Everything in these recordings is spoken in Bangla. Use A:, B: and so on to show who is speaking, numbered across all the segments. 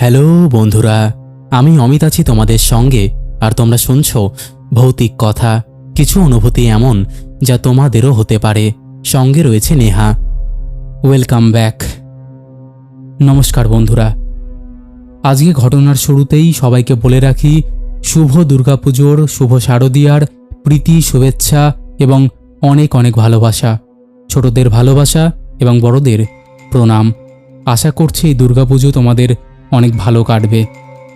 A: হ্যালো বন্ধুরা, আমি অমিত আছি তোমাদের সঙ্গে, আর তোমরা শুনছ ভৌতিক কথা, কিছু অনুভূতি এমন যা তোমাদেরও হতে পারে। সঙ্গে রয়েছে নেহা। ওয়েলকাম ব্যাক নমস্কার বন্ধুরা। আজকে ঘটনার শুরুতেই সবাইকে বলে রাখি, শুভ দুর্গাপুজোর, শুভ শারদীয়ার, প্রীতি, শুভেচ্ছা এবং অনেক অনেক ভালোবাসা। ছোটদের ভালোবাসা এবং বড়দের প্রণাম। আশা করছি এই দুর্গাপুজো তোমাদের অনেক ভালো কাটবে।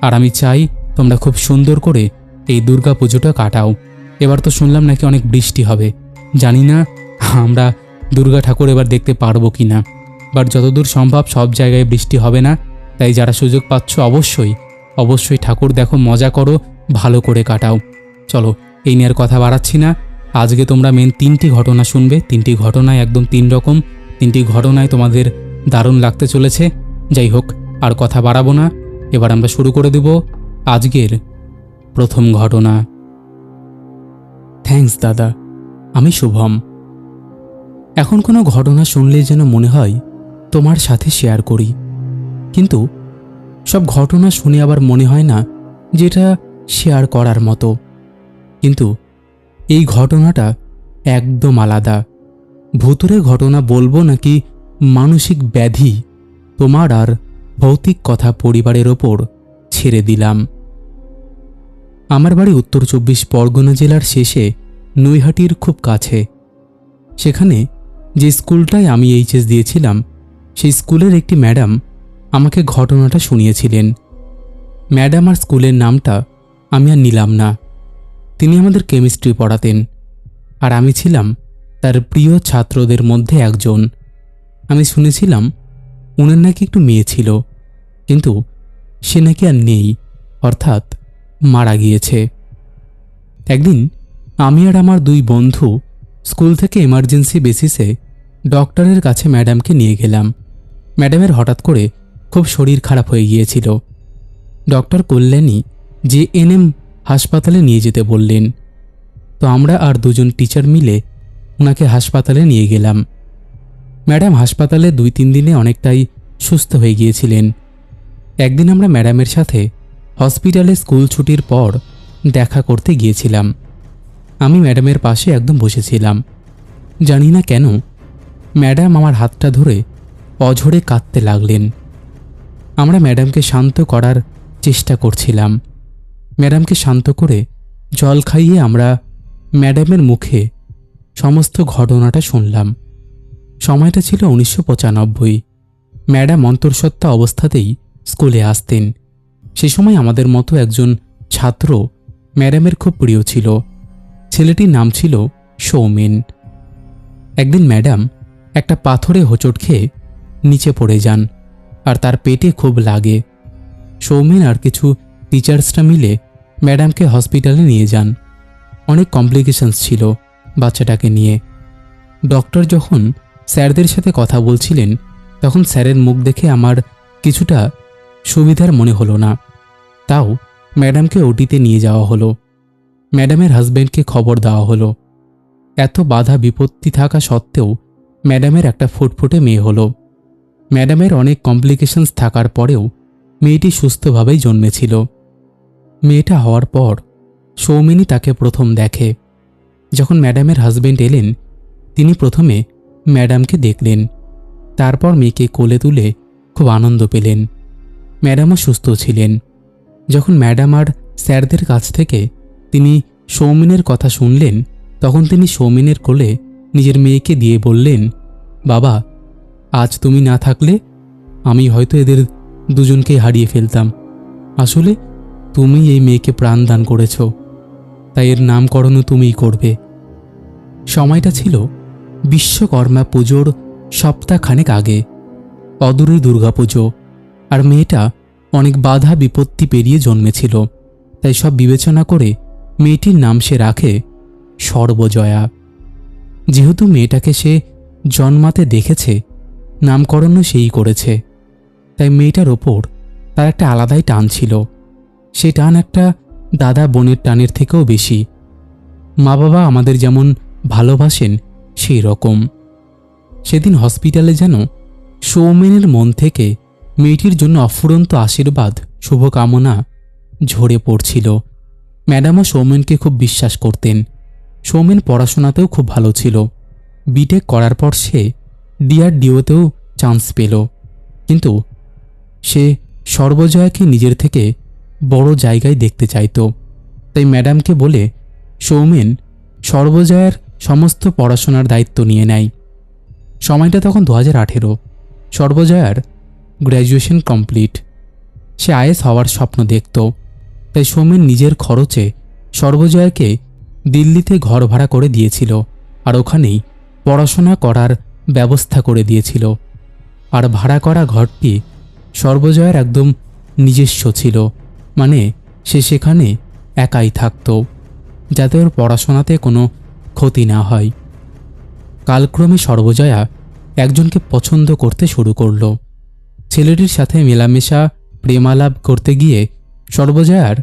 A: আর আমি চাই তোমরা খুব সুন্দর করে এই দুর্গা পুজোটা কাটাও। এবার তো শুনলাম নাকি অনেক বৃষ্টি হবে। জানি না আমরা দুর্গা ঠাকুর এবার দেখতে পারব কি না। বাট যতদূর সম্ভব সব জায়গায় বৃষ্টি হবে না। তাই যারা সুযোগ পাচ্ছ অবশ্যই অবশ্যই ঠাকুর দেখো, মজা করো, ভালো করে কাটাও। চলো, এই নিয়ে আর কথা বাড়াচ্ছি না। আজকে তোমরা মেন তিনটি ঘটনা শুনবে। তিনটি ঘটনায় একদম তিন রকম। তিনটি ঘটনায় তোমাদের দারুণ লাগতে চলেছে। যাই হোক আর কথা বাড়াবো না। এবার আমরা শুরু করে দেব আজকের প্রথম ঘটনা। থ্যাঙ্কস দাদা। আমি শুভম। এখন কোনো ঘটনা শুনলেই যেন মনে হয় তোমার সাথে শেয়ার করি। কিন্তু সব ঘটনা শুনে আবার মনে হয় না যেটা শেয়ার করার মতো। কিন্তু এই ঘটনাটা একদম আলাদা। ভূতুরে ঘটনা বলব নাকি মানসিক ব্যাধি তোমার আর ভৌতিক কথা পরিবারের ওপর ছেড়ে দিলাম। আমার বাড়ি উত্তর চব্বিশ পরগনা জেলার শেষে নৈহাটির খুব কাছে। সেখানে যে স্কুলটায় আমি এইচএস দিয়েছিলাম, সেই স্কুলের একটি ম্যাডাম আমাকে ঘটনাটা শুনিয়েছিলেন। ম্যাডাম আর স্কুলের নামটা আমি আর নিলাম না। তিনি আমাদের কেমিস্ট্রি পড়াতেন আর আমি ছিলাম তার প্রিয় ছাত্রদের মধ্যে একজন। আমি শুনেছিলাম উনার নাকি একটু মেয়ে ছিল, কিন্তু সে নাকি আর নেই, অর্থাৎ মারা গিয়েছে। একদিন আমি আর আমার দুই বন্ধু স্কুল থেকে এমার্জেন্সি বেসিসে ডক্টরের কাছে ম্যাডামকে নিয়ে গেলাম। ম্যাডামের হঠাৎ করে খুব শরীর খারাপ হয়ে গিয়েছিল। ডক্টর কল্যাণী যে এনএম হাসপাতালে নিয়ে যেতে বললেন। তো আমরা আর দুজন টিচার মিলে ওনাকে হাসপাতালে নিয়ে গেলাম। ম্যাডাম হাসপাতালে দুই তিন দিনে অনেকটাই সুস্থ হয়ে গিয়েছিলেন। একদিন আমরা ম্যাডামের সাথে হসপিটালে স্কুল ছুটির পর দেখা করতে গিয়েছিলাম। আমি ম্যাডামের পাশে একদম বসেছিলাম। জানি না কেন, ম্যাডাম আমার হাতটা ধরে অঝরে কাঁদতে লাগলেন। আমরা ম্যাডামকে শান্ত করার চেষ্টা করছিলাম। ম্যাডামকে শান্ত করে জল খাইয়ে আমরা ম্যাডামের মুখে সমস্ত ঘটনাটা শুনলাম। সময়টা ছিল উনিশশো পঁচানব্বই। ম্যাডাম অন্তর্সত্ত্বা অবস্থাতেই স্কুলে আসতেন। সে সময় আমাদের মতো একজন ছাত্র ম্যাডামের খুব প্রিয় ছিল। ছেলেটির নাম ছিল সৌমেন। একদিন ম্যাডাম একটা পাথরে হোঁচট খেয়ে নিচে পড়ে যান আর তার পেটে খুব লাগে। সৌমেন আর কিছু টিচার্সরা মিলে ম্যাডামকে হসপিটালে নিয়ে যান। অনেক কমপ্লিকেশনস ছিল বাচ্চাটাকে নিয়ে। ডক্টর যখন স্যারদের সাথে কথা বলছিলেন, তখন স্যারের মুখ দেখে আমার কিছুটা সুবিধার মনে হলো না। তাও ম্যাডামকে ওটিতে নিয়ে যাওয়া হলো। ম্যাডামের হাজব্যান্ডকে খবর দেওয়া হলো। এত বাধা বিপত্তি থাকা সত্ত্বেও ম্যাডামের একটা ফুটফুটে মেয়ে হলো। ম্যাডামের অনেক কমপ্লিকেশনস থাকার পরেও মেয়েটি সুস্থভাবেই জন্মেছিল। মেয়েটা হওয়ার পর সৌমিনী তাকে প্রথম দেখে। যখন ম্যাডামের হাজবেন্ড এলেন, তিনি প্রথমে ম্যাডামকে দেখলেন। তারপর মেয়েকে কোলে তুলে খুব আনন্দ পেলেন। ম্যাডামও সুস্থ ছিলেন। যখন ম্যাডাম আর স্যারদের কাছ থেকে তিনি সৌমিনের কথা শুনলেন, তখন তিনি সৌমিনের কোলে নিজের মেয়েকে দিয়ে বললেন, বাবা, আজ তুমি না থাকলে আমি হয়তো এদের দুজনকে হারিয়ে ফেলতাম। আসলে তুমি এই মেয়েকে প্রাণ দান করেছ, তাই এর নামকরণও তুমিই করবে। সময়টা ছিল বিশ্বকর্মা পুজোর সপ্তাহখানেক আগে। অদূরে দুর্গাপুজো আর মেয়েটা অনেক বাধা বিপত্তি পেরিয়ে জন্মেছিল। তাই সব বিবেচনা করে মেয়েটির নাম সে রাখে সর্বজয়া। যেহেতু মেয়েটাকে সে জন্মাতে দেখেছে, নামকরণও সেই করেছে। তাই মেয়েটার ওপর তার একটা আলাদাই টান ছিল। সে টান একটা দাদা বোনের টানের থেকেও বেশি। মা বাবা আমাদের যেমন ভালোবাসেন সেই রকম সেদিন হসপিটালে যেন সৌমেনের মন থেকে মেয়েটির জন্য অফুরন্ত আশীর্বাদ, শুভকামনা ঝরে পড়ছিল। ম্যাডামও সৌমেনকে খুব বিশ্বাস করতেন। সৌমেন পড়াশোনাতেও খুব ভালো ছিল। বিটেক করার পর সে ডিআরডিওতেও চান্স পেল। কিন্তু সে সর্বজয়াকে নিজের থেকে বড় জায়গায় দেখতে চাইতো। তাই ম্যাডামকে বলে, সৌমেন, সর্বজয়ার সমস্ত পড়াশোনার দায়িত্ব নিয়ে নেয়। সময়টা তখন দু হাজার আঠেরো। সর্বজয়ার গ্র্যাজুয়েশন কমপ্লিট। সে আইএস হওয়ার স্বপ্ন দেখত। তাই সৌমেন নিজের খরচে সর্বজয়াকে দিল্লিতে ঘর ভাড়া করে দিয়েছিল আর ওখানেই পড়াশোনা করার ব্যবস্থা করে দিয়েছিল। আর ভাড়া করা ঘরটি সর্বজয়ার একদম নিজস্ব ছিল। মানে সে সেখানে একাই থাকত। যাতে ওর পড়াশোনাতে কোনো ক্ষতি না হয়। কালক্রমে সর্বজয়া একজনকে পছন্দ করতে শুরু করল। ছেলেটির সাথে মেলামেশা, প্রেমালাপ করতে গিয়ে সর্বজয়ার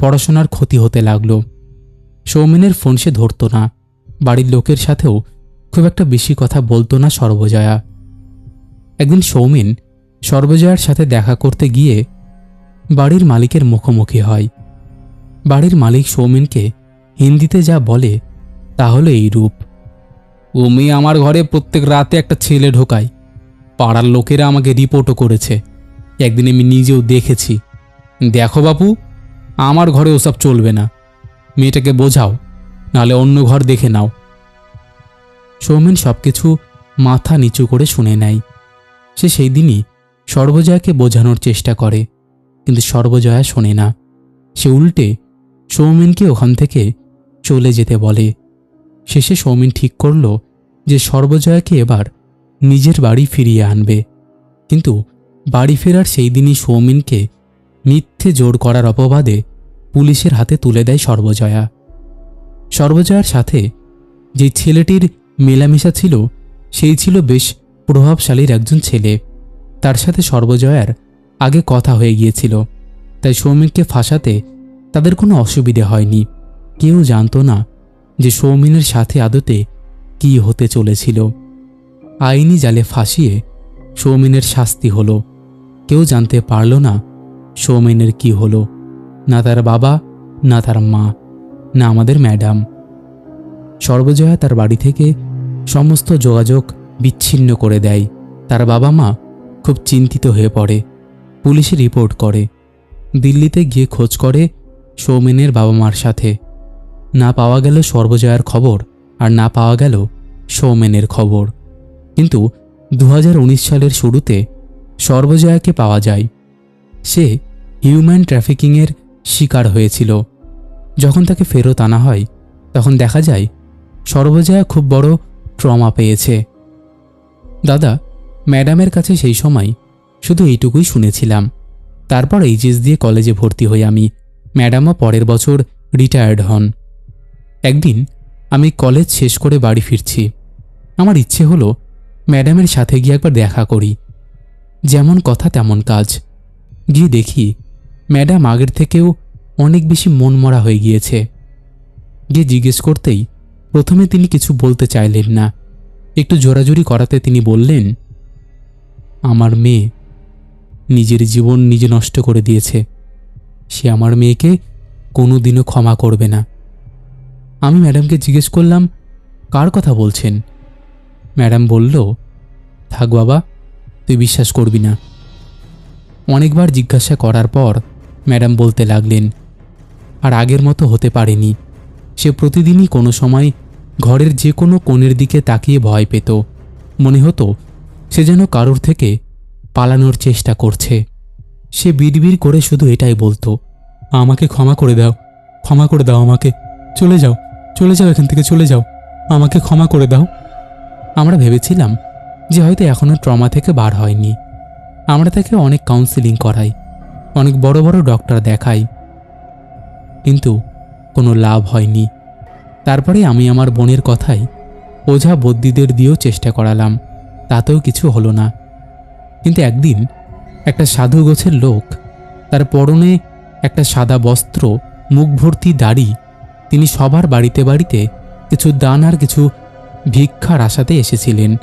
A: পড়াশোনার ক্ষতি হতে লাগল। সৌমেনের ফোন সে ধরত না। বাড়ির লোকের সাথেও খুব একটা বেশি কথা বলতো না সর্বজয়া। একদিন সৌমেন সর্বজয়ার সাথে দেখা করতে গিয়ে বাড়ির মালিকের মুখোমুখি হয়। বাড়ির মালিক সৌমেনকে হিন্দিতে যা বলে তা হলো এই রূপ। ও মেয়ে আমার ঘরে প্রত্যেক রাতে একটা ছেলে ঢোকায় পাড়ার লোকেরা আমাকে রিপোর্টও করেছে। একদিন আমি নিজেও দেখেছি। দেখো বাপু, আমার ঘরে ওসব চলবে না। মেয়েটাকে বোঝাও, নাহলে অন্য ঘর দেখে নাও। সৌমেন সব কিছু মাথা নিচু করে শুনে নেয়। সে সেই দিনই সর্বজয়াকে বোঝানোর চেষ্টা করে, কিন্তু সর্বজয়া শোনে না। সে উল্টে সৌমেনকে ওখান থেকে চলে যেতে বলে। শেষে সৌমিন ঠিক করল যে সর্বজয়াকে এবার নিজের বাড়ি ফিরিয়ে আনবে। কিন্তু বাড়ি ফেরার সেই দিনই সৌমিনকে মিথ্যে জোর করার অপবাদে পুলিশের হাতে তুলে দেয় সর্বজয়া। সর্বজয়ার সাথে যে ছেলেটির মেলামেশা ছিল, সেই ছিল বেশ প্রভাবশালীর একজন ছেলে। তার সাথে সর্বজয়ার আগে কথা হয়ে গিয়েছিল, তাই সৌমিককে ফাঁসাতে তাদের কোনো অসুবিধে হয়নি। কেউ জানতো না যে সৌমিনের সাথে আদতে কি হতে চলেছিল। আইনি জালে ফাঁসিয়ে সৌমিনের শাস্তি হলো। কেউ জানতে পারল না সৌমেনের কি হলো। না তার বাবা, না তার মা, না আমাদের ম্যাডাম। সর্বজয়া তার বাড়ি থেকে সমস্ত যোগাযোগ বিচ্ছিন্ন করে দেয়। তার বাবা মা খুব চিন্তিত হয়ে পড়ে। পুলিশে রিপোর্ট করে। দিল্লিতে গিয়ে খোঁজ করে সৌমেনের বাবা মার সাথে। না পাওয়া গেল সর্বজয়ার খবর আর না পাওয়া গেল সৌমেনের খবর। কিন্তু দু হাজার উনিশ সালের শুরুতে সর্বজয়াকে পাওয়া যায়। সে হিউম্যান ট্রাফিকিংয়ের শিকার হয়েছিল। যখন তাকে ফেরত আনা হয়, তখন দেখা যায় সর্বজয়া খুব বড় ট্রমা পেয়েছে। দাদা, ম্যাডামের কাছে সেই সময় শুধু এইটুকুই শুনেছিলাম। তারপর এইচএস দিয়ে কলেজে ভর্তি হই আমি। ম্যাডামও পরের বছর রিটায়ার্ড হন। একদিন আমি কলেজ শেষ করে বাড়ি ফিরছি। আমার ইচ্ছে হলো ম্যাডামের সাথে গিয়ে একবার দেখা করি। যেমন কথা তেমন কাজ। গিয়ে দেখি ম্যাডাম আগের থেকেও অনেক বেশি মনমরা হয়ে গিয়েছে। গিয়ে জিজ্ঞেস করতেই প্রথমে তিনি কিছু বলতে চাইলেন না। একটু জোরাজুরি করাতে তিনি বললেন, আমার মেয়ে নিজের জীবন নিজে নষ্ট করে দিয়েছে। সে আমার মেয়েকে কোনো দিনও ক্ষমা করবে না। আমি ম্যাডামকে জিজ্ঞেস করলাম, কার কথা বলছেন? ম্যাডাম বলল, থাক বাবা, তুই বিশ্বাস করবি না। অনেকবার জিজ্ঞাসা করার পর ম্যাডাম বলতে লাগলেন, আর আগের মতো হতে পারেনি। সে প্রতিদিনই কোনো সময় ঘরের যে কোনো কোণের দিকে তাকিয়ে ভয় পেত। মনে হতো সে যেন কারোর থেকে পালানোর চেষ্টা করছে। সে বিড়বিড় করে শুধু এটাই বলতো, আমাকে ক্ষমা করে দাও, ক্ষমা করে দাও আমাকে, চলে যাও। চলে যাও, এখান থেকে চলে যাও। আমাকে ক্ষমা করে দাও। আমরা ভেবেছিলাম যে হয়তো এখনও ট্রমা থেকে বার হয়নি। আমরা তাকে অনেক কাউন্সিলিং করাই, অনেক বড় বড় ডক্টর দেখাই। কিন্তু কোনো লাভ হয়নি। তারপরে আমি আমার বোনের কথাই ওঝা বদ্যিদের দিয়েও চেষ্টা করালাম। তাতেও কিছু হলো না। কিন্তু একদিন একটা সাধু গোছের লোক তার পরনে একটা সাদা বস্ত্র মুখ ভর্তি দাড়ি তিনি সবার বাড়িতে বাড়িতে কিছু দান আর কিছু ভিক্ষার আশাতে এসেছিলেন।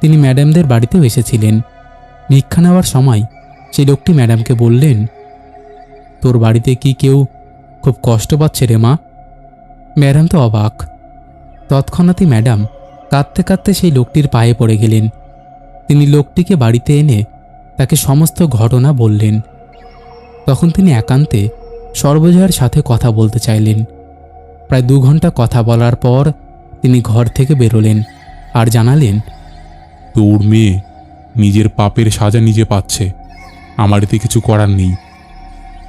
A: তিনি ম্যাডামদের বাড়িতেও এসেছিলেন। ভিক্ষা নেওয়ার সময় সেই লোকটি ম্যাডামকে বললেন, তোর বাড়িতে কি কেউ খুব কষ্ট পাচ্ছে রে মা? ম্যাডাম তো অবাক। তৎক্ষণাৎই ম্যাডাম কাঁদতে কাঁদতে সেই লোকটির পায়ে পড়ে গেলেন। তিনি লোকটিকে বাড়িতে এনে তাকে সমস্ত ঘটনা বললেন। তখন তিনি একান্তে সর্বজয়ার সাথে কথা বলতে চাইলেন। প্রায় দু ঘণ্টা কথা বলার পর তিনি ঘর থেকে বেরোলেন আর জানালেন
B: তোর মেয়ে নিজের পাপের সাজা নিজে পাচ্ছে। আমার এতে কিছু করার নেই।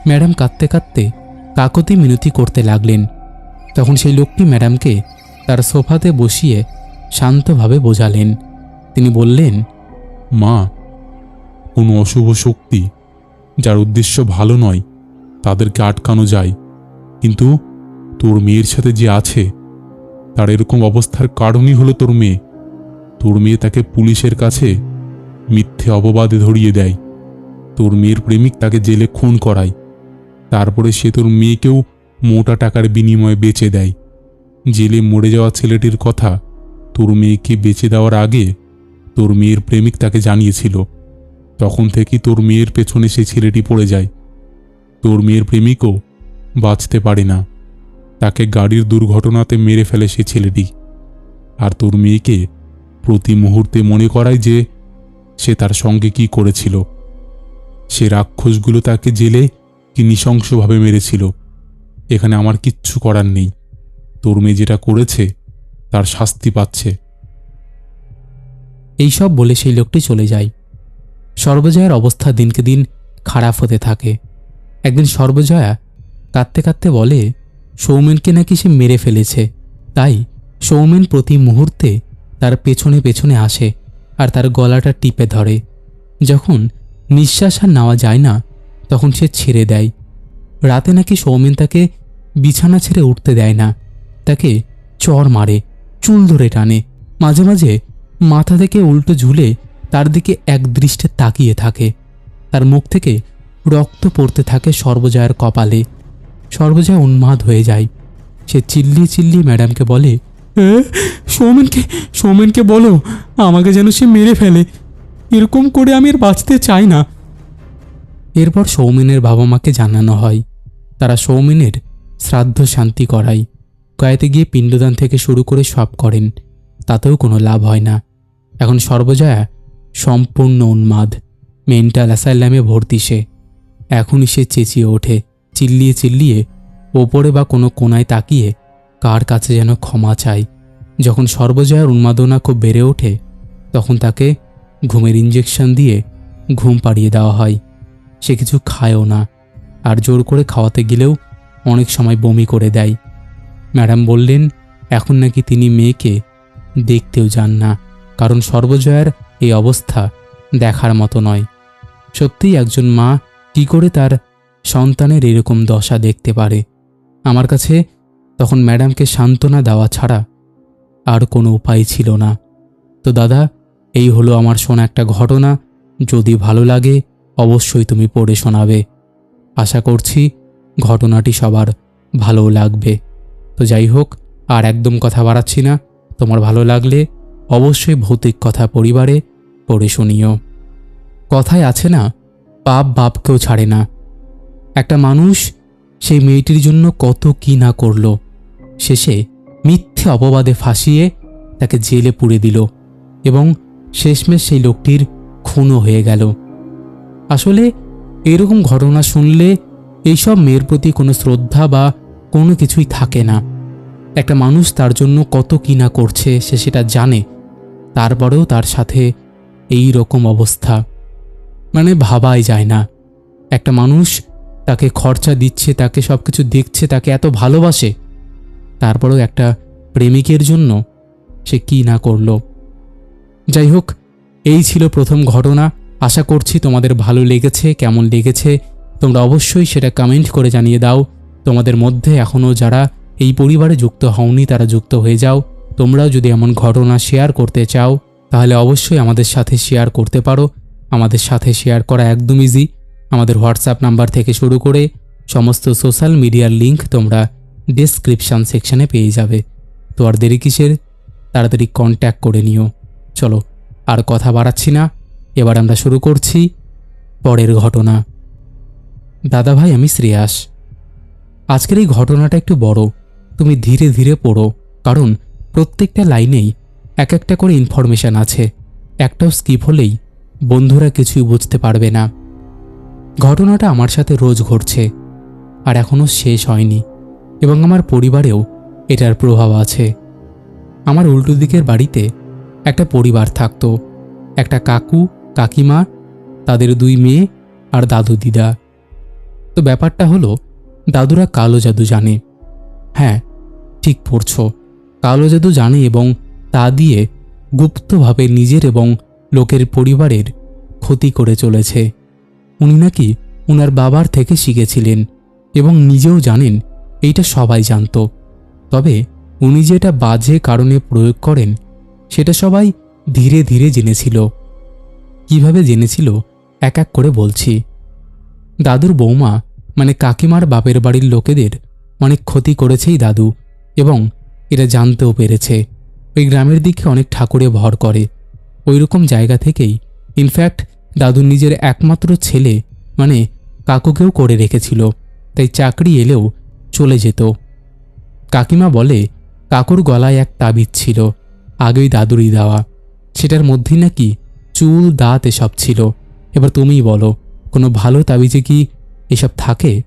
A: ম্যাডাম কাঁদতে কাঁদতে কাকতি মিনতি করতে লাগলেন। তখন সেই লোকটি ম্যাডামকে তার সোফাতে বসিয়ে শান্তভাবে বোঝালেন। তিনি বললেন
B: মা কোনো অশুভ শক্তি যার উদ্দেশ্য ভালো নয় তাদেরকে আটকানো যায়। কিন্তু তোর মেয়ের সাথে যে আছে, তার এরকম অবস্থার কারণই হলো তোর মেয়ে। তোর মেয়ে তাকে পুলিশের কাছে মিথ্যে অপবাদে ধরিয়ে দেয়। তোর মেয়ের প্রেমিক তাকে জেলে খুন করায়। তারপরে সে তোর মেয়েকেও মোটা টাকার বিনিময়ে বেচে দেয়। জেলে মরে যাওয়া ছেলেটির কথা তোর মেয়েকে বেচে দেওয়ার আগে তোর মেয়ের প্রেমিক তাকে জানিয়েছিল। তখন থেকে তোর মেয়ের পেছনে সেই ছেলেটি পড়ে যায়। তোর মেয়ের প্রেমিকও বাঁচতে পারে না। তাকে গাড়ির দুর্ঘটনাতে মেরে ফেলে সে ছেলেটি। আর তোর মেয়েকে প্রতি মুহূর্তে মনে করায় যে সে তার সঙ্গে কি করেছিল। সে রাক্ষসগুলো তাকে জেলে কি নৃশংসভাবে মেরেছিল। এখানে আমার কিচ্ছু করার নেই। তোর মেয়ে যেটা করেছে, তার শাস্তি পাচ্ছে।
A: এইসব বলে সেই লোকটি চলে যায়। সর্বজয়ার অবস্থা দিনকে দিন খারাপ হতে থাকে। একদিন সর্বজয়া কাঁদতে কাঁদতে বলে সৌমেনকে নাকি সে মেরে ফেলেছে। তাই সৌমেন প্রতি মুহূর্তে তার পেছনে পেছনে আসে আর তার গলাটা টিপে ধরে। যখন নিঃশ্বাস আর নেওয়া যায় না, তখন সে ছেড়ে দেয়। রাতে নাকি সৌমেন তাকে বিছানা ছেড়ে উঠতে দেয় না। তাকে চর মারে, চুল ধরে টানে। মাঝে মাঝে মাথা থেকে উল্টো ঝুলে তার দিকে এক দৃষ্টে তাকিয়ে থাকে। তার মুখ থেকে রক্ত পড়তে থাকে সর্বজয়ার কপালে। সর্বজয়া উন্মাদ হয়ে যায়। সে চিল্লিয়ে চিল্লিয়ে ম্যাডামকে বলে "এ, সৌমেনকে সৌমেনকে বলো আমাকে যেন সে মেরে ফেলে। এরকম করে আমি আর বাঁচতে চাই না। এরপর সৌমেনের বাবা মাকে জানানো হয়। তারা সৌমেনের শ্রাদ্ধ শান্তি করায়। কয়েতে গিয়ে পিণ্ডদান থেকে শুরু করে সব করেন। তাতেও কোনো লাভ হয় না। এখন সর্বজয়া সম্পূর্ণ উন্মাদ। মেন্টাল অ্যাসাইলামে ভর্তি সে। এখনই সে চেঁচিয়ে ওঠে। চিল্লিয়ে চিল্লিয়ে ওপরে বা কোনো কোনায় তাকিয়ে কার কাছে যেন ক্ষমা চাই। যখন সর্বজয়ার উন্মাদনা খুব বেড়ে ওঠে, তখন তাকে ঘুমের ইঞ্জেকশন দিয়ে ঘুম পাড়িয়ে দেওয়া হয়। সে কিছু খায়ও না, আর জোর করে খাওয়াতে গেলেও অনেক সময় বমি করে দেয়। ম্যাডাম বললেন, এখন নাকি তিনি মেয়েকে দেখতেও যান না, কারণ সর্বজয়ার এই অবস্থা দেখার মতো নয়। সত্যিই একজন মা কি করে তার সন্তানের এরকম দশা দেখতে পারে। আমার কাছে তখন ম্যাডামকে সান্ত্বনা দেওয়া ছাড়া আর কোনো উপায় ছিল না। তো দাদা, এই হলো আমার শোনা একটা ঘটনা। যদি ভালো লাগে, অবশ্যই তুমি পড়ে শোনাবে। আশা করছি ঘটনাটি সবার ভালো লাগবে। তো যাই হোক, আর একদম কথা বাড়াচ্ছি না। তোমার ভালো লাগলে অবশ্যই ভৌতিক কথা পরিবারে পড়ে শুনিও। কথায় আছে না, পাপ বাপকেও ছাড়ে না। একটা মানুষ সেই মেয়েটির জন্য কত কি না করল। শেষে মিথ্যে অপবাদে ফাঁসিয়ে তাকে জেলে পুড়ে দিল এবং শেষমেশ সেই লোকটির খুনও হয়ে গেল। আসলে এরকম ঘটনা শুনলে এইসব মেয়ের প্রতি কোনো শ্রদ্ধা বা কোনো কিছুই থাকে না। একটা মানুষ তার জন্য কত কি না করছে সে সেটা জানে, তারপরেও তার সাথে এই রকম অবস্থা। মানে ভাবাই যায় না। একটা মানুষ তাকে খরচা দিচ্ছে, তাকে সব কিছু দেখছে, তাকে এত ভালোবাসে। তারপরেও একটা প্রেমিকের জন্য সে কি না করল। যাই হোক, এই ছিল প্রথম ঘটনা। আশা করছি তোমাদের ভালো লেগেছে, কেমন লেগেছে, তোমরা অবশ্যই সেটা কমেন্ট করে জানিয়ে দাও। তোমাদের মধ্যে এখনও যারা এই পরিবারে যুক্ত হওনি, তারা যুক্ত হয়ে যাও। তোমরাও যদি এমন ঘটনা শেয়ার করতে চাও, তাহলে অবশ্যই আমাদের সাথে শেয়ার করতে পারো। আমাদের সাথে শেয়ার করা একদম ইজি আমাদের হোয়াটসঅ্যাপ নাম্বার থেকে শুরু করে সমস্ত সোশ্যাল মিডিয়ার লিংক তোমরা ডেসক্রিপশান সেকশনে পেয়ে যাবে। তো আর দেরি কিসের? তাড়াতাড়ি কন্ট্যাক্ট করে নিও। চলো, আর কথা বাড়াচ্ছি না। এবার আমরা শুরু করছি পরের ঘটনা। দাদাভাই, আমি শ্রেয়াস। আজকের এই ঘটনাটা একটু বড়। তুমি ধীরে ধীরে পড়ো, কারণ প্রত্যেকটা লাইনেই এক একটা করে ইনফরমেশন আছে। একটাও স্কিপ হলেই বন্ধুরা কিছুই বুঝতে পারবে না। ঘটনাটা আমার সাথে রোজ ঘটছে, আর এখনও শেষ হয়নি এবং আমার পরিবারেও এটার প্রভাব আছে। আমার উল্টো দিকের বাড়িতে একটা পরিবার থাকতো, একটা কাকু, কাকিমা, তাদের দুই মেয়ে আর দাদু দিদা। তো ব্যাপারটা হলো, দাদুরা কালো জাদু জানে। হ্যাঁ ঠিক পড়ছ। কালো জাদু জানে এবং তা দিয়ে গুপ্তভাবে নিজের এবং লোকের পরিবারের ক্ষতি করে চলেছে। উনি নাকি উনার বাবার থেকে শিখেছিলেন এবং নিজেও জানেন এইটা সবাই জানত। তবে উনি যেটা বাজে কারণে প্রয়োগ করেন, সেটা সবাই ধীরে ধীরে জেনেছিল। কীভাবে জেনেছিল? এক এক করে বলছি। দাদুর বৌমা মানে কাকিমার বাপের বাড়ির লোকেদের অনেক ক্ষতি করেছেই দাদু এবং এটা জানতেও পেরেছে। ওই গ্রামের দিকে অনেক ঠাকুরে ভর করে। ওই রকম জায়গা থেকেই ইনফ্যাক্ট দাদু নিজের একমাত্র ছেলে মানে কাকুকেও করে রেখেছিল, তাই চাকরি এলেও চলে যেত। কাকিমা বলে, কাকুর গলায় এক তাবিজ ছিল, আগেই দাদুরই দেওয়া। সেটার মধ্যেই নাকি চুল, দাঁত এসব ছিল। এবার তুমিই বলো, কোনো ভালো তাবিজে কি এসব থাকে?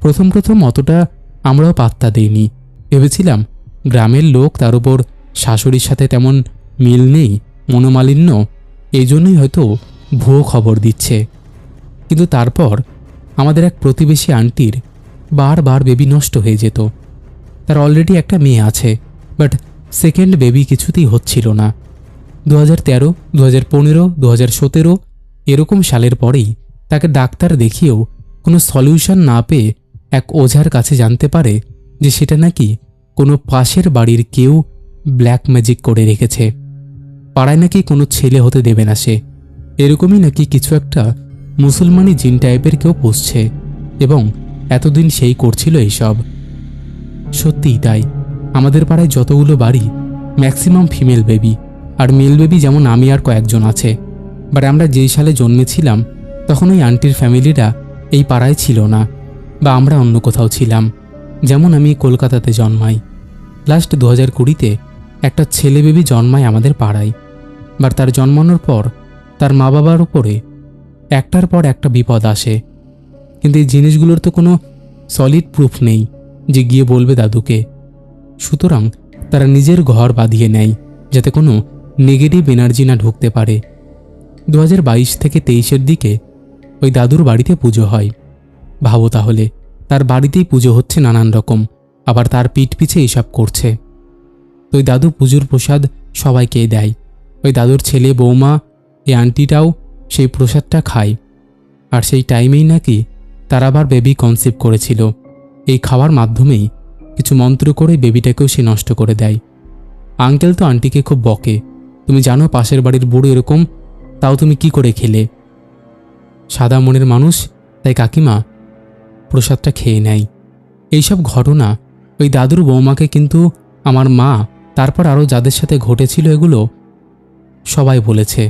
A: প্রথম প্রথম অতটা আমরাও পাত্তা দেইনি। ভেবেছিলাম গ্রামের লোক তার উপর শাশুড়ির সাথে তেমন মিল নেই, মনোমালিন্য এই জন্যই হয়তো ভুয়ো খবর দিচ্ছে। কিন্তু তারপর আমাদের এক প্রতিবেশী আন্টির বারবার বেবি নষ্ট হয়ে যেত। তার অলরেডি একটা মেয়ে আছে বাট সেকেন্ড বেবি কিছুতেই হচ্ছিল না। দু হাজার তেরো দু হাজার পনেরো দু হাজার সতেরো এরকম সালের পরেই তাকে ডাক্তার দেখিয়েও কোনো সলিউশন না পেয়ে এক ওঝার কাছে জানতে পারে যে সেটা নাকি কোনো পাশের বাড়ির কেউ ব্ল্যাক ম্যাজিক করে রেখেছে। পাড়ায় নাকি কোনো ছেলে হতে দেবে না সে। এরকমই নাকি কিছু একটা মুসলমানি জিন টাইপের কেউ পুষছে এবং এতদিন সেই করছিল এইসব। সত্যিই তাই। আমাদের পাড়ায় যতগুলো বাড়ি ম্যাক্সিমাম ফিমেল বেবি আর মেল বেবি যেমন আমি আর কয়েকজন আছে। বাট আমরা যেই সালে জন্মেছিলাম, তখন ওই আন্টির ফ্যামিলিরা এই পাড়ায় ছিল না, বা আমরা অন্য কোথাও ছিলাম। যেমন আমি কলকাতাতে জন্মাই। লাস্ট দু হাজার কুড়িতে একটা ছেলে বেবি জন্মায় আমাদের পাড়ায়। বাট তার জন্মানোর পর তার মা বাবার উপরে একটার পর একটা বিপদ আসে। কিন্তু এই জিনিসগুলোর তো কোনো সলিড প্রুফ নেই যে গিয়ে বলবে দাদুকে। সুতরাং তারা নিজের ঘর বাঁধিয়ে নেয়, যাতে কোনো নেগেটিভ এনার্জি না ঢুকতে পারে। দু হাজার বাইশ থেকে তেইশের দিকে ওই দাদুর বাড়িতে পুজো হয়। ভাবো তাহলে, তার বাড়িতেই পুজো হচ্ছে নানান রকম, আবার তার পিঠ পিছে এইসব করছে। তো ওই দাদু পুজোর প্রসাদ সবাইকে দেয়। ওই দাদুর ছেলে, বৌমা, এই আন্টিটাও সেই প্রসাদটা খায়। আর সেই টাইমেই নাকি তারা আবার বেবি কনসেপ্ট করেছিল। এই খাওয়ার মাধ্যমেই কিছু মন্ত্র করে বেবিটাকেও সে নষ্ট করে দেয়। আঙ্কেল তো আন্টিকে খুব বকে। তুমি জানো পাশের বাড়ির বুড়ো এরকম, তাও তুমি কি করে খেলে? সাদা মনের মানুষ, তাই কাকিমা প্রসাদটা খেয়ে নেয়। এইসব ঘটনা ওই দাদুর বৌমাকে কিন্তু আমার মা, তারপর আরও যাদের সাথে ঘটেছিল এগুলো সবাই বলেছে,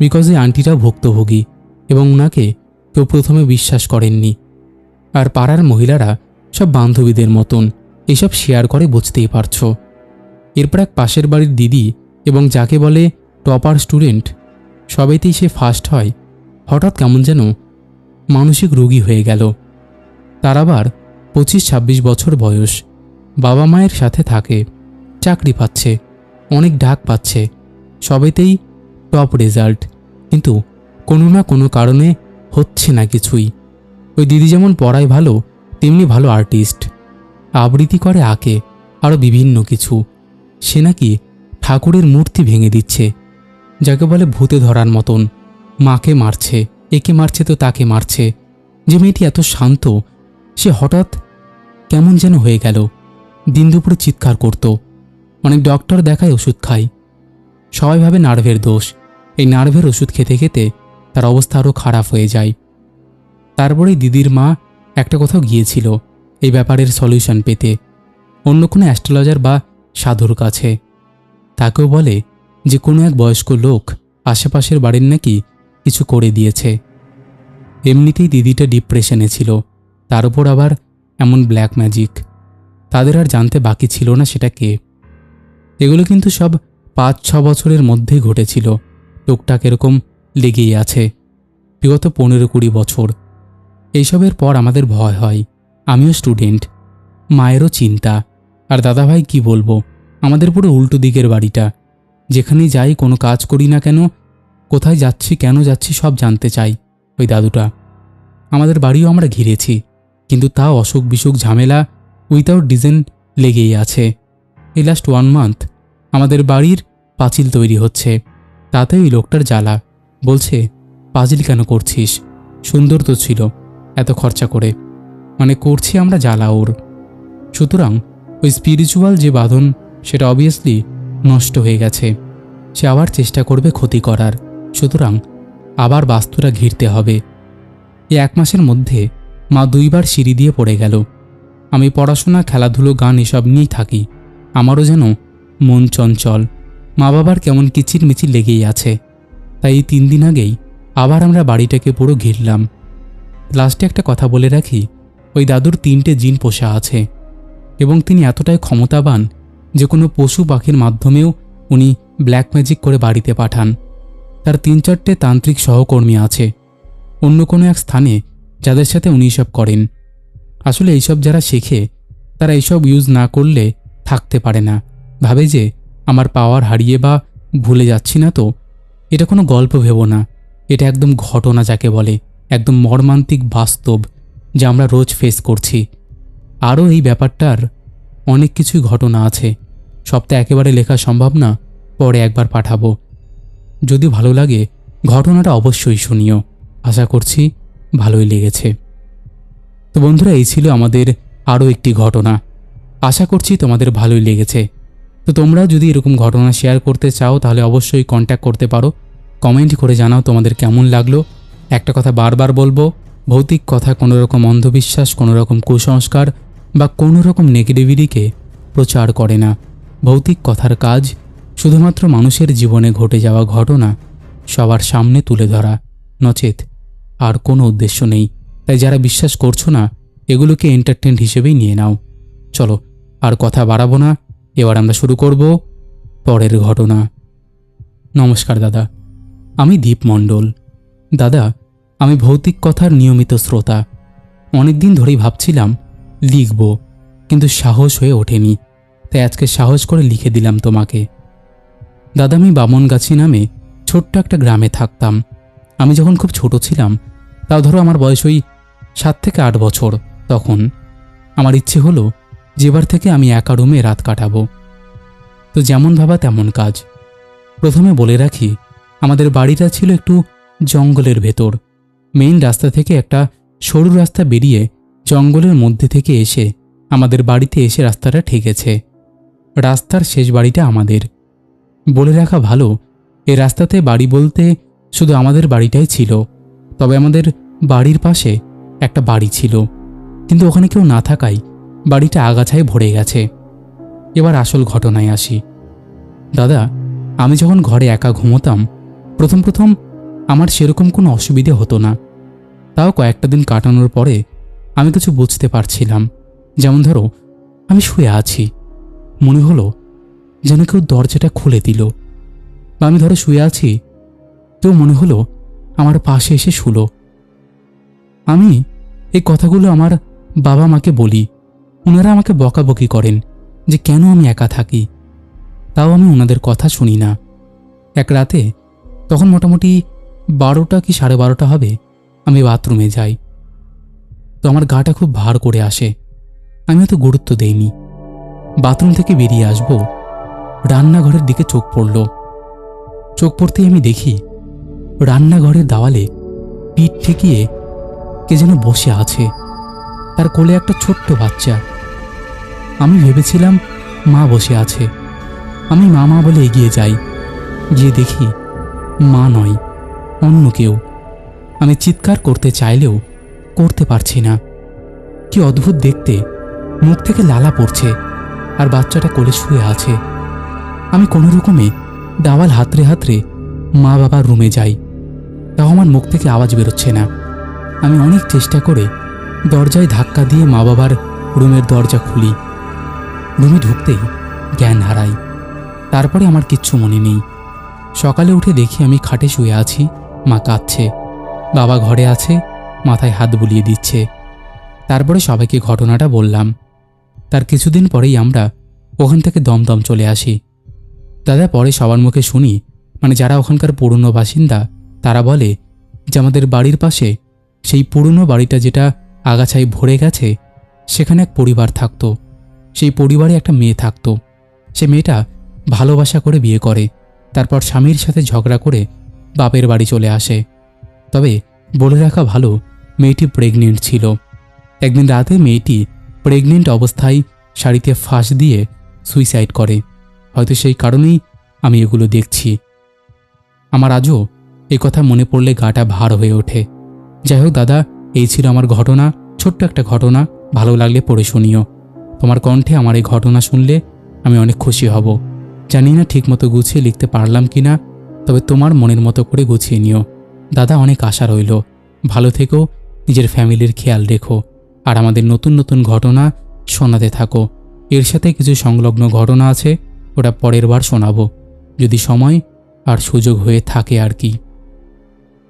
A: বিকজ এই আন্টিটাও ভুক্তভোগী এবং ওনাকে কেউ প্রথমে বিশ্বাস করেননি। আর পাড়ার মহিলারা সব বান্ধবীদের মতন এসব শেয়ার করে বুঝতেই পারছ। এরপর এক পাশের বাড়ির দিদি এবং যাকে বলে টপার স্টুডেন্ট সবাইতেই সে ফার্স্ট হয়, হঠাৎ কেমন যেন মানসিক রোগী হয়ে গেল। তার আবার পঁচিশ ছাব্বিশ বছর বয়স বাবা মায়ের সাথে থাকে, চাকরি পাচ্ছে, অনেক ডাক পাচ্ছে সবেতেই টপ রেজাল্ট কিন্তু কোনো না কোনো কারণে হচ্ছে না কিছুই। ওই দিদি যেমন পড়ায় ভালো, তেমনি ভালো আর্টিস্ট আবৃত্তি করে আঁকে আরও বিভিন্ন কিছু। সে নাকি ঠাকুরের মূর্তি ভেঙে দিচ্ছে। যাকে বলে ভূতে ধরার মতন। মাকে মারছে, একে মারছে তো তাকে মারছে। যে মেয়েটি এত শান্ত, সে হঠাৎ কেমন যেন হয়ে গেল। দিন দুপুরে চিৎকার করত। অনেক ডক্টর দেখায় ওষুধ খায়। সবাই ভাবে নার্ভের দোষ। এই নার্ভের ওষুধ খেতে খেতে তার অবস্থা আরও খারাপ হয়ে যায়। তারপরেই দিদির মা একটা কোথাও গিয়েছিল এই ব্যাপারের সলিউশন পেতে। অন্য কোনো অ্যাস্ট্রোলজার বা সাধুর কাছে। তাকেও বলে যে কোনো এক বয়স্ক লোক আশেপাশের বাড়ির নাকি কিছু করে দিয়েছে। এমনিতেই দিদিটা ডিপ্রেশনে ছিল। তার উপর আবার এমন ব্ল্যাক ম্যাজিক। তাদের আর জানতে বাকি ছিল না সেটা কে। এগুলো কিন্তু সব পাঁচ ছ বছরের মধ্যে ঘটেছিল। টুকটাক এরকম লেগেই আছে। বিগত পনেরো কুড়ি বছর। এইসবের পর আমাদের ভয় হয়। আমিও স্টুডেন্ট। মায়েরও চিন্তা। আর দাদাভাই কি বলব? আমাদের পুরো উল্টো দিকের বাড়িটা। যেখানেই যাই, কোনো কাজ করি না কেন, কোথায় যাচ্ছি, কেন যাচ্ছি সব জানতে চাই ওই দাদুটা। আমাদের বাড়িও আমরা ঘিরেছি। কিন্তু তাও অসুখ বিসুখ ঝামেলা উইথাউট ডিজাইন লেগেই আছে। এই লাস্ট ওয়ান মান্থ আমাদের বাড়ির পাঁচিল তৈরি হচ্ছে। তাতে ওই লোকটার জ্বালা। বলছে, পাঁচিল কেন করছিস? সুন্দর তো ছিল, এত খরচা করে। মানে করছি আমরা জ্বালা ওর। সুতরাং ওই স্পিরিচুয়াল যে বাঁধন, সেটা অবভিয়াসলি নষ্ট হয়ে গেছে। সে আবার চেষ্টা করবে ক্ষতি করার। সুতরাং আবার বাস্তুটা ঘিরতে হবে। এই এক মাসের মধ্যে মা দুইবার সিঁড়ি দিয়ে পড়ে গেল। আমি পড়াশোনা, খেলাধুলো, গান এসব নিয়েই থাকি। আমারও যেন মন চঞ্চল। মা বাবার কেমন কিচির মিচির লেগেই আছে। তাই এই তিন দিন আগেই আবার আমরা বাড়িটাকে পুরো ঘিরলাম। লাস্টে একটা কথা বলে রাখি, ওই দাদুর তিনটে জিন পোষা আছে এবং তিনি এতটাই ক্ষমতাবান যে কোনো পশু পাখির মাধ্যমেও উনি ব্ল্যাক ম্যাজিক করে বাড়িতে পাঠান। তার তিন চারটে তান্ত্রিক সহকর্মী আছে। অন্য কোনো এক স্থানে যাদের সাথে উনি সব করেন। আসলে এইসব যারা শেখে, তারা এইসব ইউজ না করলে থাকতে পারে না। ভাবে যে আমার পাওয়ার হারিয়ে বা ভুলে যাচ্ছি না তো? এটা কোনো গল্প ভেবো না। এটা একদম ঘটনা যাকে বলে, একদম মর্মান্তিক বাস্তব যা আমরা রোজ ফেস করছি। আরও এই ব্যাপারটার অনেক কিছুই ঘটনা আছে। সপ্তাহে একেবারে লেখা সম্ভব না, পরে একবার পাঠাবো। যদি ভালো লাগে, ঘটনাটা অবশ্যই শুনিও। আশা করছি ভালোই লেগেছে। তো বন্ধুরা, এই ছিল আমাদের আরও একটি ঘটনা। আশা করছি তোমাদের ভালোই লেগেছে। তো তোমরা যদি এরকম ঘটনা শেয়ার করতে চাও, তাহলে অবশ্যই কন্ট্যাক্ট করতে পারো। কমেন্ট করে জানাও তোমাদের কেমন লাগল। একটা কথা বারবার বলব, ভৌতিক কথা কোনো রকম অন্ধবিশ্বাস কোনো রকম কুসংস্কার বা কোনো রকম নেগেটিভিটিকে প্রচার করে না। ভৌতিক কথার কাজ শুধুমাত্র মানুষের জীবনে ঘটে যাওয়া ঘটনা সবার সামনে তুলে ধরা, নচেত আর কোনো উদ্দেশ্য নেই। তাই যারা বিশ্বাস করছ না, এগুলোকে এন্টারটেন্ট হিসেবেই নিয়ে নাও। চলো, আর কথা বাড়াবো না। এবার আমরা শুরু করব পরের ঘটনা। নমস্কার, দাদা। আমি দীপ মণ্ডল। দাদা, আমি ভৌতিক কথার নিয়মিত শ্রোতা। অনেক দিন ধরেই ভাবছিলাম, লিখব, কিন্তু সাহস হয়ে ওঠেনি। তাই আজকে সাহস করে লিখে দিলাম তোমাকে। দাদা, আমি বামনগাছি নামে ছোট্ট একটা গ্রামে থাকতাম। আমি যখন খুব ছোট ছিলাম, তাও ধরো আমার বয়স ওই সাত থেকে আট বছর, তখন। আমার ইচ্ছে হলো যেবার থেকে আমি একা রুমে রাত কাটাবো। তো যেমন ভাবা তেমন কাজ। প্রথমে বলে রাখি, আমাদের বাড়িটা ছিল একটু জঙ্গলের ভেতর। মেইন রাস্তা থেকে একটা সরু রাস্তা বেরিয়ে জঙ্গলের মধ্যে থেকে এসে আমাদের বাড়িতে এসে রাস্তাটা ঠেকেছে। রাস্তার শেষ বাড়িটা আমাদের। বলে রাখা ভালো, এ রাস্তাতে বাড়ি বলতে শুধু আমাদের বাড়িটাই ছিল। তবে আমাদের বাড়ির পাশে একটা বাড়ি ছিল। কিন্তু ওখানে কেউ না থাকায় বাড়িটা আগাছায় ভরে গেছে। এবার আসল ঘটনায় আসি। দাদা, আমি যখন ঘরে একা ঘুমোতাম, প্রথম প্রথম আমার সেরকম কোনো অসুবিধে হতো না। তাও কয়েকটা দিন কাটানোর পরে আমি কিছু বুঝতে পারছিলাম। যেমন ধরো, আমি শুয়ে আছি। মনে হলো যেন কেউ দরজাটা খুলে দিল। বা আমি ধরো শুয়ে আছি, কেউ মনে হলো আমার পাশে এসে শুলো। আমি এই কথাগুলো আমার বাবা মাকে বলি। ওনারা আমাকে বকাবকি করেন যে কেন আমি একা থাকি। তাও আমি ওনাদের কথা শুনি না। এক রাতে তখন মোটামুটি বারোটা কি সাড়ে বারোটা হবে, আমি বাথরুমে যাই। তো আমার গাটা খুব ভার করে আসে। আমি অত গুরুত্ব দেইনি। বাথরুম থেকে বেরিয়ে আসব, রান্নাঘরের দিকে চোখ পড়ল। চোখ পড়তেই আমি দেখি রান্নাঘরের দেওয়ালে পিঠ ঠেকিয়ে কে যেন বসে আছে। তার কোলে একটা ছোট্ট বাচ্চা। আমি ভেবেছিলাম মা বসে আছে। আমি মা মা বলে এগিয়ে যাই। গিয়ে দেখি মা নয়, অন্য কেউ। আমি চিৎকার করতে চাইলেও করতে পারছি না। কি অদ্ভুত দেখতে। মুখ থেকে লালা পড়ছে আর বাচ্চাটা কোলে শুয়ে আছে। আমি কোনো রকমে দাওয়াল হাতরে হাতরে মা বাবার রুমে যাই। তাও আমার মুখ থেকে আওয়াজ বেরোচ্ছে না। আমি অনেক চেষ্টা করে দরজায় ধাক্কা দিয়ে মা বাবার রুমের দরজা খুলি। রুমে ঢুকতেই জ্ঞান হারাই। তারপরে আমার কিচ্ছু মনে নেই। সকালে উঠে দেখি আমি খাটে শুয়ে আছি, মা কাঁদছে। বাবা ঘরে আছে, মাথায় হাত বুলিয়ে দিচ্ছে। তারপরে সবাইকে ঘটনাটা বললাম। তার কিছুদিন পরেই আমরা ওখান থেকে দমদম চলে আসি। দাদা, পরে সবার মুখে শুনি মানে যারা ওখানকার পুরনো বাসিন্দা, তারা বলে যে আমাদের বাড়ির পাশে সেই পুরনো বাড়িটা যেটা আগাছায় ভরে গেছে, সেখানে এক পরিবার থাকতো। সেই পরিবারে একটা মেয়ে থাকতো। সে মেয়েটা ভালোবাসা করে বিয়ে করে, তারপর স্বামীর সাথে ঝগড়া করে বাপের বাড়ি চলে আসে। তবে বলে রাখা ভালো, মেয়েটি প্রেগনেন্ট ছিল। একদিন রাতে মেয়েটি প্রেগনেন্ট অবস্থায় শাড়িতে ফাঁস দিয়ে সুইসাইড করে। হয়তো সেই কারণেই আমি এগুলো দেখছি। আমার আজও এ কথা মনে পড়লে গাটা ভার হয়ে ওঠে। যাই হোক দাদা এই ছিল আমার ঘটনা, ছোট্ট একটা ঘটনা, ভালো লাগলে পড়ে শুনিও। তোমার কণ্ঠে আমার এই ঘটনা শুনলে আমি অনেক খুশি হব। জানি না ঠিকমতো গুছিয়ে লিখতে পারলাম কি না তবে তোমার মনের মতো করে গুছিয়ে নিও। দাদা অনেক আশা রইল। ভালো থেকো, নিজের ফ্যামিলির খেয়াল রেখো। আর আমাদের নতুন নতুন ঘটনা শোনাতে থাকো। এর সাথে কিছু সংলগ্ন ঘটনা আছে, ওটা পরের বার শোনাবো। যদি সময় আর সুযোগ হয়ে থাকে আর কি।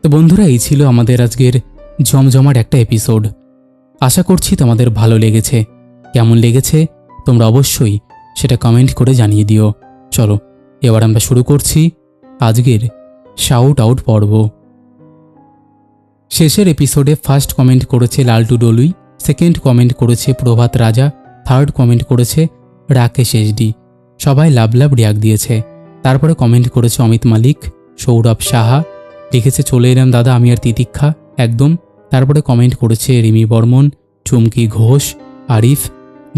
A: তো বন্ধুরা, এই ছিল আমাদের আজকের জমজমার একটা এপিসোড। আশা করছি তোমাদের ভালো লেগেছে। কেমন লেগেছে তোমরা অবশ্যই সেটা কমেন্ট করে জানিয়ে দিও। চলো, এবার আমরা শুরু করছি আজকের শাউট আউট পর্ব। শেষের এপিসোডে ফার্স্ট কমেন্ট করেছে লালটু ডলুই সেকেন্ড কমেন্ট করেছে প্রভাত রাজা থার্ড কমেন্ট করেছে রাকেশ এসডি। সবাই লাভ লাভ রিয়াক দিয়েছে। তারপরে কমেন্ট করেছে অমিত মালিক, সৌরভ সাহা। লিখেছে, চলে এলাম দাদা, আমি আর তিতিক্ষা। একদম তারপরে কমেন্ট করেছে রিমি বর্মন, চুমকি ঘোষ, আরিফ,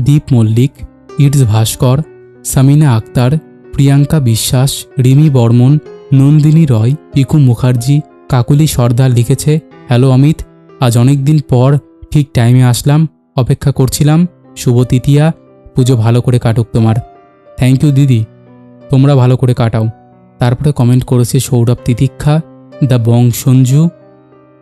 A: দীপ মল্লিক ইটস ভাস্কর, সামিনা আক্তার, প্রিয়াঙ্কা বিশ্বাস, রিমি বর্মন, নন্দিনী রয়, পিকু মুখার্জি, কাকুলি সর্দার লিখেছে, হ্যালো অমিত, আজ অনেক দিন পর ঠিক টাইমে আসলাম, অপেক্ষা করছিলাম, শুভ তৃতীয়া পুজো ভালো করে কাটুক তোমার। থ্যাংক ইউ দিদি, তোমরা ভালো করে কাটাও। তারপরে কমেন্ট করেছে সৌরভ তিতিক্ষা, দ্য বং সঞ্জু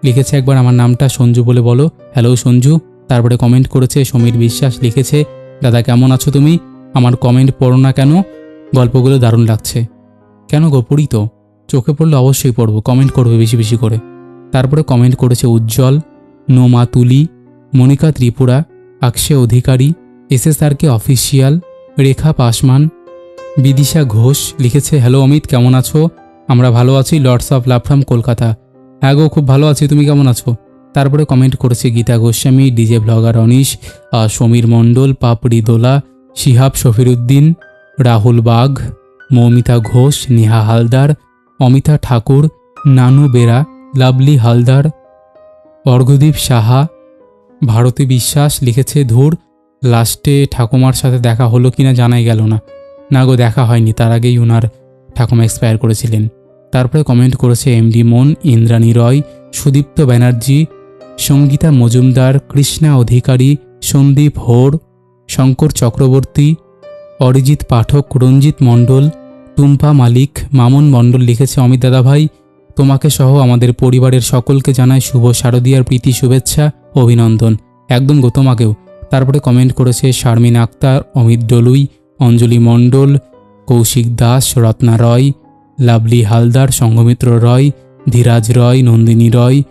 A: লিখেছে একবার, আমার নামটা সঞ্জু বলে বলো। হ্যালো সঞ্জু। তারপরে কমেন্ট করেছে, সমীর বিশ্বাস লিখেছে, দাদা, কেমন আছো তুমি? আমার কমেন্ট পড়ো না কেন? গল্পগুলো দারুণ লাগছে। কেন গো, পড়ি তো। চোখে পড়লে অবশ্যই পড়ব কমেন্ট করবে বেশি বেশি করে। তারপরে কমেন্ট করেছে, উজ্জ্বল নোমা তুলি মনিকা ত্রিপুরা আকশে অধিকারী, এসএসআরকে অফিসিয়াল রেখা পাসমান বিদিশা ঘোষ লিখেছে হ্যালো অমিত, কেমন আছো? আমরা ভালো আছি loads of love from Kolkata হ্যাঁ গো, খুব ভালো আছি, তুমি কেমন আছো? তারপরে কমেন্ট করেছে Gita Goswami DJ blogger Anish Samir Mondal Papri Dola Shihab Shafiruddin, Rahul Bag Moumita Ghosh, Neha Haldar, Amita Thakur, Nanu Bera lovely Haldar, Arghadeep Saha, Bharati Biswas লিখেছে, ধুর, লাস্টে ঠাকুমার সাথে দেখা হলো কিনা জানাই গেল না। না গো, দেখা হয়নি, তার আগেই ওনার ঠাকুমা এক্সপায়ার করেছিলেন। তারপরে কমেন্ট করেছে এমডি মন ইন্দ্রাণী রয় সুদীপ্ত ব্যানার্জি সঙ্গীতা মজুমদার কৃষ্ণা অধিকারী সন্দীপ হোর শঙ্কর চক্রবর্তী অরিজিৎ পাঠক রঞ্জিত মণ্ডল টুম্পা মালিক মামুন মণ্ডল লিখেছে, অমিত দাদাভাই তোমাকে সহ আমাদের পরিবারের সকলকে জানায় শুভ শারদীয়ার প্রীতি শুভেচ্ছা, অভিনন্দন। একদম গো তোমাকেও তারপরে কমেন্ট করেছে শারমিন আক্তার, অমিত ডলুই, অঞ্জলি মণ্ডল, কৌশিক দাস, রত্না রয় লাভলি হালদার সংঘমিত্র রয়, ধীরাজ রয়, নন্দিনী রয়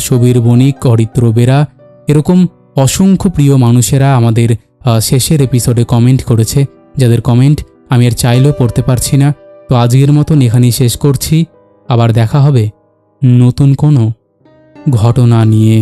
A: সুবীর বণিক, অরিত্র বেরা, এরকম অসংখ্য প্রিয় মানুষেরা আমাদের শেষের এপিসোডে কমেন্ট করেছে। যাদের কমেন্ট আমি আর চাইলেও পড়তে পারছি না। তো আজকের মতন এখানেই শেষ করছি। আবার দেখা হবে নতুন কোনো ঘটনা নিয়ে।